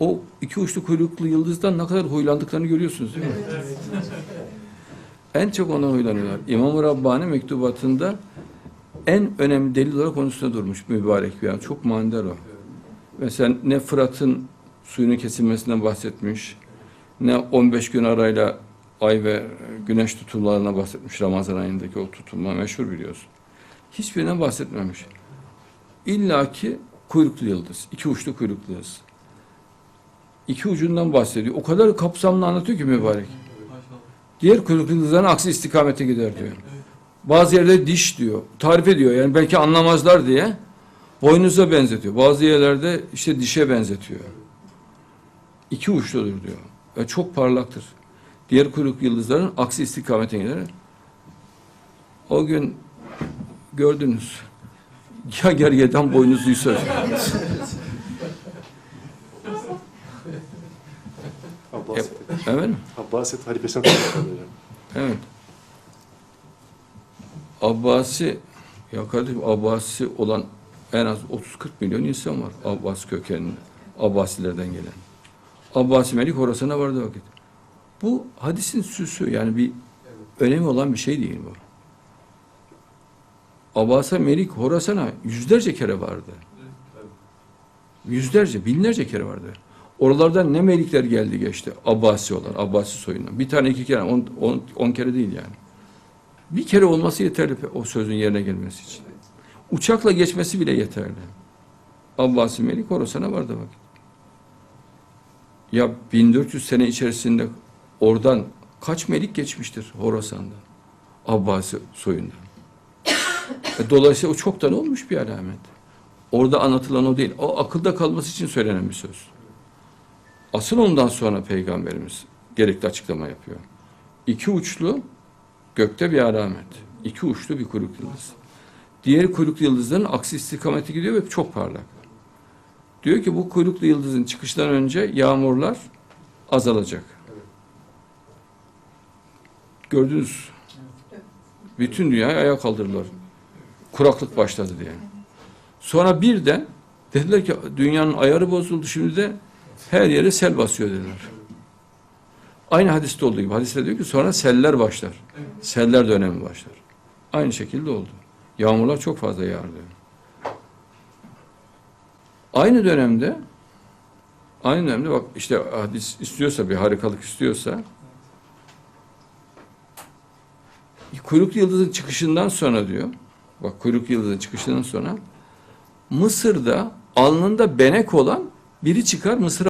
o iki uçlu kuyruklu yıldızdan ne kadar huylandıklarını görüyorsunuz değil mi? En çok ona huylanıyorlar. İmam-ı Rabbani mektubatında en önemli delil olarak konusunda durmuş mübarek bir an. Çok manidar o. Mesela ne Fırat'ın suyunun kesilmesinden bahsetmiş, ne 15 gün arayla ay ve güneş tutulmalarına bahsetmiş. Ramazan ayındaki o tutulma meşhur biliyorsun. Hiçbirinden bahsetmemiş. İlla ki kuyruklu yıldız, iki uçlu kuyruklu yıldız. İki ucundan bahsediyor. O kadar kapsamlı anlatıyor ki mübarek. Diğer kuyruklu yıldızların aksi istikamete gider diyor. Bazı yerlerde diş diyor. Tarif ediyor yani belki anlamazlar diye. Boynuza benzetiyor. Bazı yerlerde işte dişe benzetiyor. İki uçludur diyor. Ve çok parlaktır. Diğer kuyruk yıldızların aksi istikamete gider. O gün gördünüz. Ya gergedan boynuzluysa. Abbasit, Evet. Abbasit halifesinden kaynaklanıyor hocam. Evet. Abbasi ya kardeşim Abbasi olan en az 30-40 milyon insan var. Abbas kökenli. Abbasilerden gelen. Abbasi Melik Horasan'a vardı vakit. Bu hadisin süsü yani bir önemi olan bir şey değil bu. Abbas'a Melik Horasan'a yüzlerce kere vardı. Yüzlerce, binlerce kere vardı. Oralardan ne melikler geldi geçti. Abbasi olan, Abbasi soyundan. Bir tane iki kere, on, on, on kere değil yani. Bir kere olması yeterli o sözün yerine gelmesi için. Uçakla geçmesi bile yeterli. Abbasi Melik Horasan'a vardı vakit. Ya 1400 sene içerisinde oradan kaç melik geçmiştir Horasan'dan? Abbasi soyundan. E, Dolayısıyla o çoktan olmuş bir alamet. Orada anlatılan o değil. O akılda kalması için söylenen bir söz. Asıl ondan sonra Peygamberimiz gerekli açıklama yapıyor. İki uçlu gökte bir alamet. İki uçlu bir kuyruk yıldız. Diğer kuyruklu yıldızların aksi istikamete gidiyor ve çok parlak. Diyor ki bu kuyruklu yıldızın çıkışından önce yağmurlar azalacak. Gördünüz. Bütün dünyayı ayağa kaldırdılar. Kuraklık başladı diye. Sonra birden dediler ki dünyanın ayarı bozuldu şimdi de her yere sel basıyor dediler. Aynı hadiste olduğu gibi. Hadiste diyor ki sonra seller başlar. Seller dönemi başlar. Aynı şekilde oldu. Yağmurlar çok fazla yağardı. Aynı dönemde aynı dönemde bak işte hadis istiyorsa bir harikalık istiyorsa kuyruklu yıldızın çıkışından sonra diyor bak kuyruklu yıldızın çıkışından sonra Mısır'da alnında benek olan biri çıkar Mısır'a